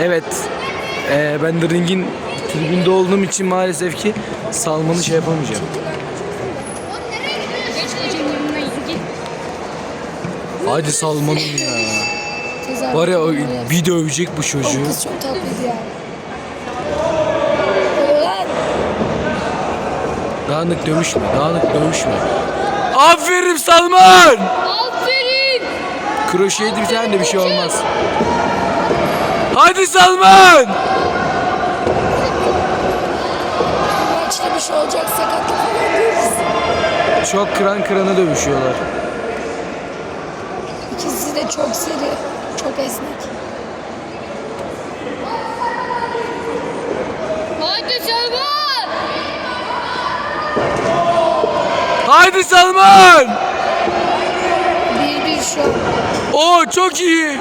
Evet. Ee, ben de ringin tribünde olduğum için maalesef ki Salman'ı şey yapamayacağım. Hadi Salman'ım ya. Var ya o bir dövecek bu O çocuğu. kız çok tatlıydı ya. Dağınık dövüşme, dağınık dövüşme. Aferin Salman! Aferin. Kroşeydi bir tane de bir şey olmaz. Hadi Salman! maçta bir şey olacak sakatlık falan görürüz. Çok kıran kırana dövüşüyorlar. İkisi de çok seri, çok esnek. Hadi Selman. Haydi Salman! Bir bir şu an. Oo çok iyi.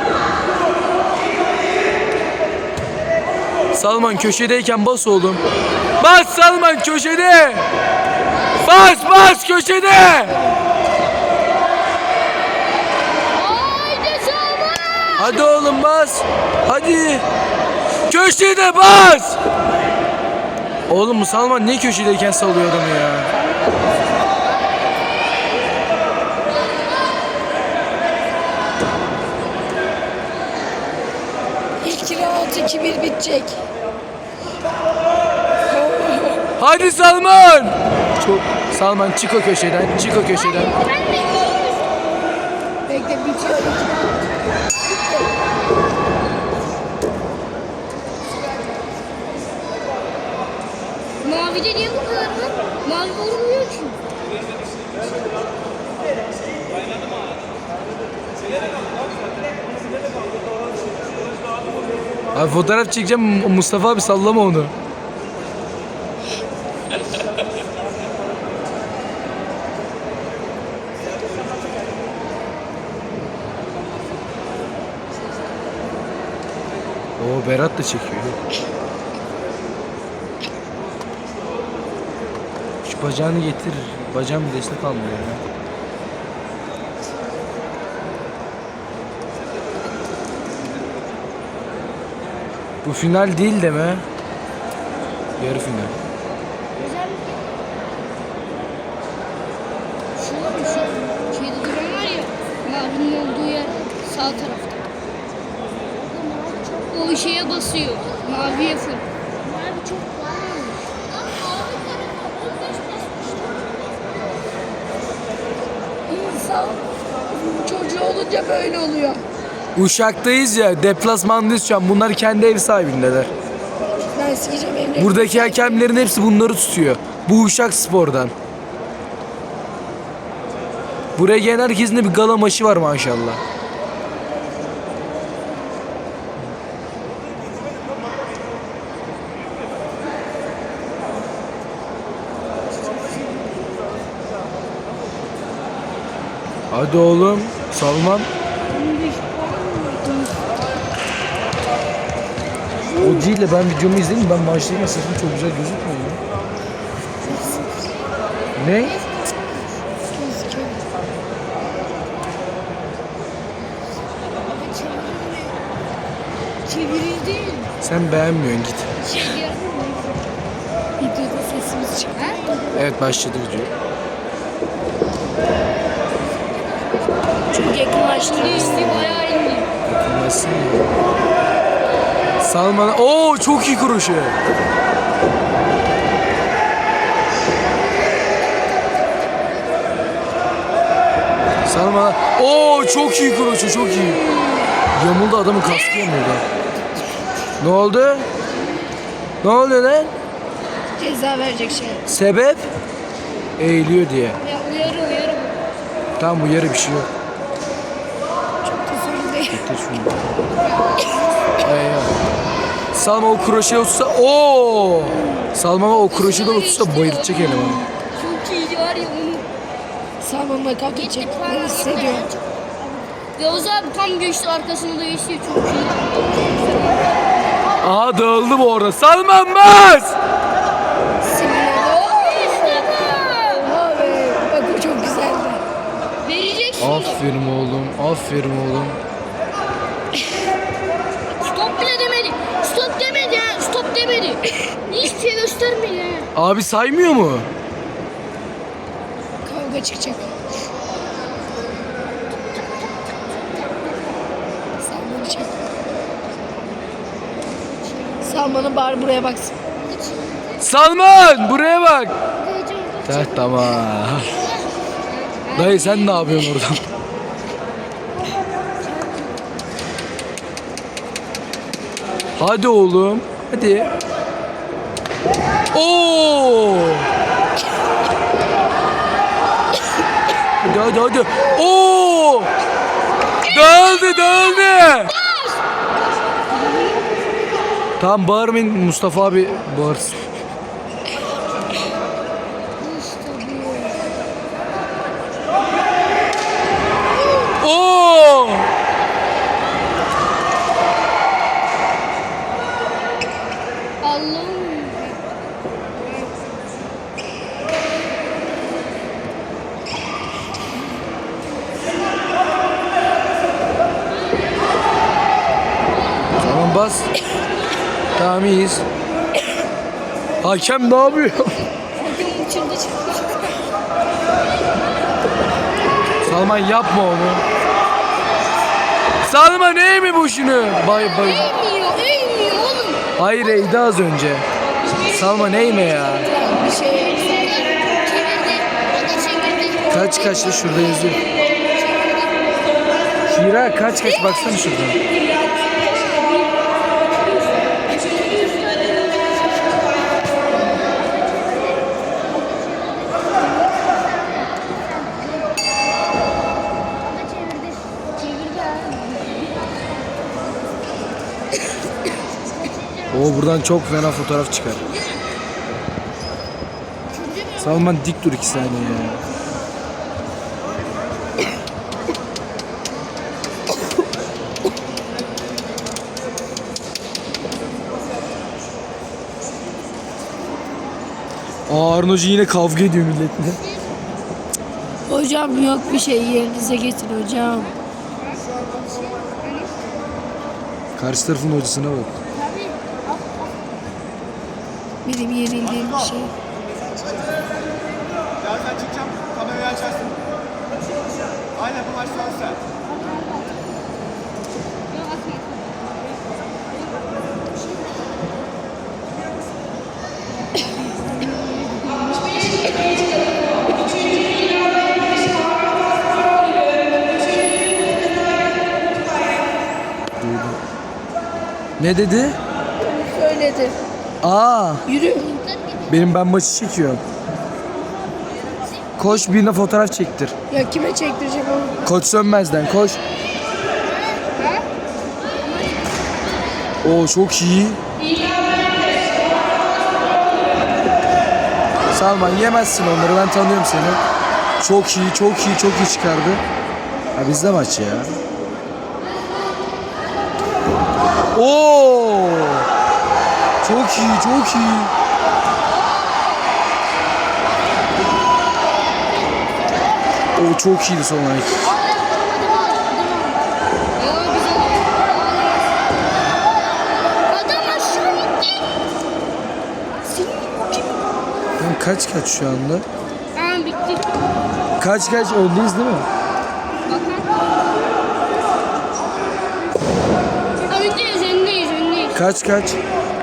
Salman köşedeyken bas oğlum. Bas Salman köşede. Bas bas köşede. Hadi oğlum bas. Hadi. Köşede bas. Oğlum bu Salman niye köşedeyken salıyor adamı ya? Round 2-1 bitecek. Hadi Salman. Çok Salman çık o köşeden. Çık o köşeden. Bekle bitiyor. Mavide niye bu kadar var? Mavi vurmuyor ki. Abi fotoğraf çekeceğim Mustafa abi sallama onu. Oo Berat da çekiyor. Şu bacağını getir. Bacağım destek almıyor ya. Bu final değil de mi? Yarı final. Şu şeyde duran var ya. Mavinin olduğu yer sağ tarafta. O şeye basıyor. Maviye full. Mavi çok. İnsan çocuğu olunca böyle oluyor. Uşak'tayız ya, deplasmandayız şu an. Bunlar kendi ev sahibindeler. Ben sikeceğim evine. Buradaki hakemlerin hepsi bunları tutuyor. Bu Uşak Spor'dan. Buraya gelen herkesin de bir gala maçı var maşallah. Hadi oğlum, Salman. O değil de ben videomu izledim. Ben maçtayım sesim çok güzel gözükmüyor. ya. Ne? Çevirildi. Sen beğenmiyorsun git. Videoda sesimiz çıktı. Evet başladı video. Çok yakınlaştırıyor. İndi bayağı ya? Salman. Oo çok iyi kroşe. Salman. Oo çok iyi kroşe çok iyi. Yamuldu adamın kaskı yamuldu. Ne oldu? Ne oldu lan? Ceza verecek şey. Sebep? Eğiliyor diye. Ya uyarı uyarı. Tamam uyarı bir şey yok. Çok da sorun değil. Getir şunu. Ay ya. Salma o kroşe otursa o. Salma o kroşede otursa bayılacak elemanı. Çok iyiydi var ya onu. Salmanla kavga edecek. Ben hissediyorum. Yavuz abi tam geçti arkasını da geçti çok iyi. Aha dağıldı bu orada. Salman bas. Aferin oğlum. Aferin oğlum. Göstermedi ha. Abi saymıyor mu? Kavga çıkacak. Salmanı çek. Salman'ın bari buraya baksın. Salman buraya bak. Heh, tamam. Dayı sen ne yapıyorsun orada? Hadi oğlum. Hadi. Oo! Hadi hadi. Oo! Dağıldı dağıldı. Tamam bağırmayın Mustafa abi bağırsın. Oo! Allah'ım. Tamam bas. Tamam iyiyiz. Hakem ne yapıyor? Salman yapma onu. Salman eğ mi bu şunu? Bay bay. Eğmiyor, eğmiyor oğlum. Hayır eğdi az önce. Salman eğme ya. Bir şey. Kaç kaçlı şurada yazıyor. Şira kaç kaç baksana şuradan. Oo buradan çok fena fotoğraf çıkar. Salman dik dur iki saniye ya. Aa Arın Hoca yine kavga ediyor milletle. Hocam yok bir şey yerinize getir hocam. Karşı tarafın hocasına bak. Benim yenildiğim bir şey. Birazdan çıkacağım, kamerayı açarsın. Aynen bu maç sen. Ne dedi? Söyledi. Aa Yürü. benim ben maçı çekiyorum. Koş birine fotoğraf çektir. Ya kime çektireceğim onu? Koç Sönmez'den koş. Oo çok iyi. Salman yemezsin onları ben tanıyorum seni. Çok iyi çok iyi çok iyi çıkardı. Ha bizde maç ya. Oo! Çok iyi çok iyi. O çok iyiydi son ay. Adam aşağı gitti. Lan kaç kaç şu anda? Aa bitti. Kaç kaç öndeyiz değil mi? Öndeyiz, öndeyiz, öndeyiz. Kaç kaç?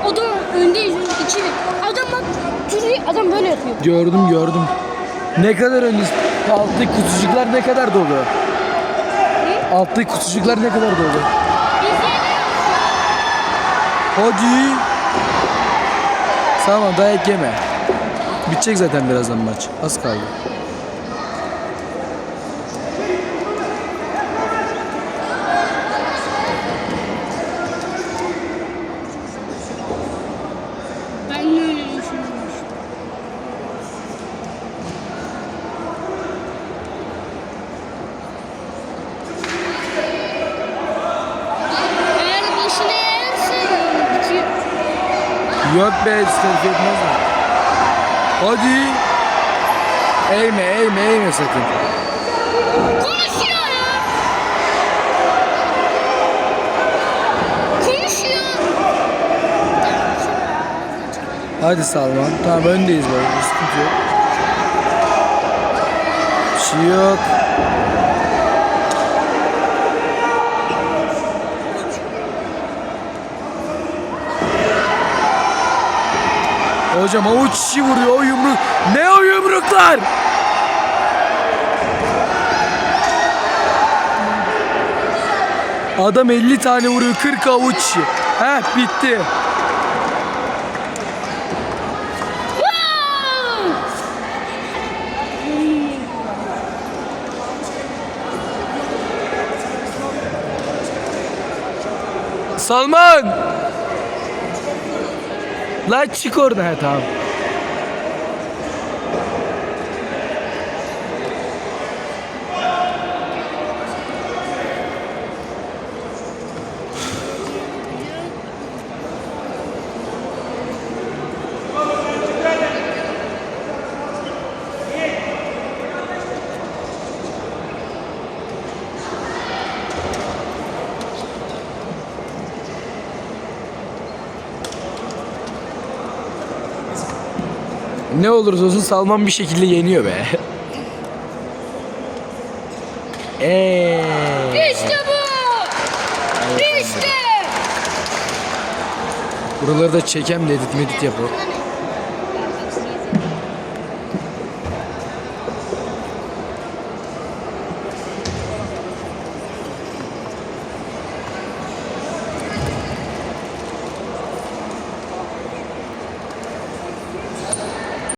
O da öndeyiz, öndeyiz. İki. Adam bak, duruyor, adam böyle yapıyor. Gördüm gördüm. Ne kadar öndeyiz? Alttaki kutucuklar ne kadar dolu? Alttaki kutucuklar ne kadar dolu? Hadi. Tamam dayak yeme. Bitecek zaten birazdan maç. Az kaldı. Yok be sıkıntı etmez mi? Hadi. Eğme eğme eğme sakın. Konuşuyor ya. Konuşuyor. Hadi Salman. Tamam öndeyiz böyle. Sıkıntı yok. Bir şey yok. Hocam avuç içi vuruyor o yumruk. Ne o yumruklar? Adam 50 tane vuruyor 40 avuç içi. Heh bitti. Salman! Lan çık oradan. He tamam. Ne olursa olsun Salman bir şekilde yeniyor be. Eee. İşte bu. İşte. Buraları da çekem de edit medit yapalım.